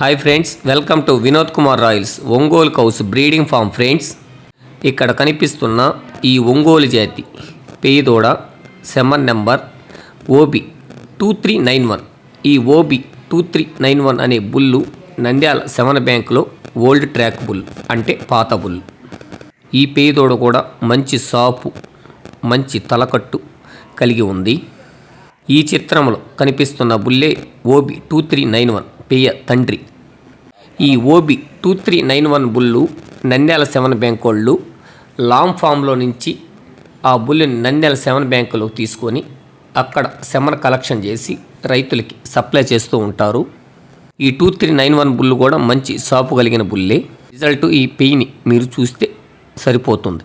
Hi friends welcome to Vinod Kumar royals Ongole cows breeding farm friends ఇక్కడ కనిపిస్తున్న ఈ ఒంగోలు జాతి పేదోడ semen number OB two three nine one ఈ OB two three nine one అనే bull Nandyal seven బ్యాంకులో old track bull అంటే పాత bull. ఈ పేదోడ కూడా మంచి సాపు మంచి తలకట్టు కలిగి ఉంది. ఈ చిత్రంలో కనిపిస్తున్న బుల్లే OB two three nine one పేయ తండ్రి. ఈ OB two three nine one bull Nandyal seven bank వాళ్ళు లాంగ్ ఫామ్లో నుంచి ఆ బుల్లుని నంద్యాల సెవెన్ బ్యాంకులో తీసుకొని అక్కడ సెమన్ కలెక్షన్ చేసి రైతులకి సప్లై చేస్తూ ఉంటారు. ఈ టూ త్రీ నైన్ వన్ బుల్లు కూడా మంచి సాపు కలిగిన బుల్లే. రిజల్ట్ ఈ పెయిని మీరు చూస్తే సరిపోతుంది.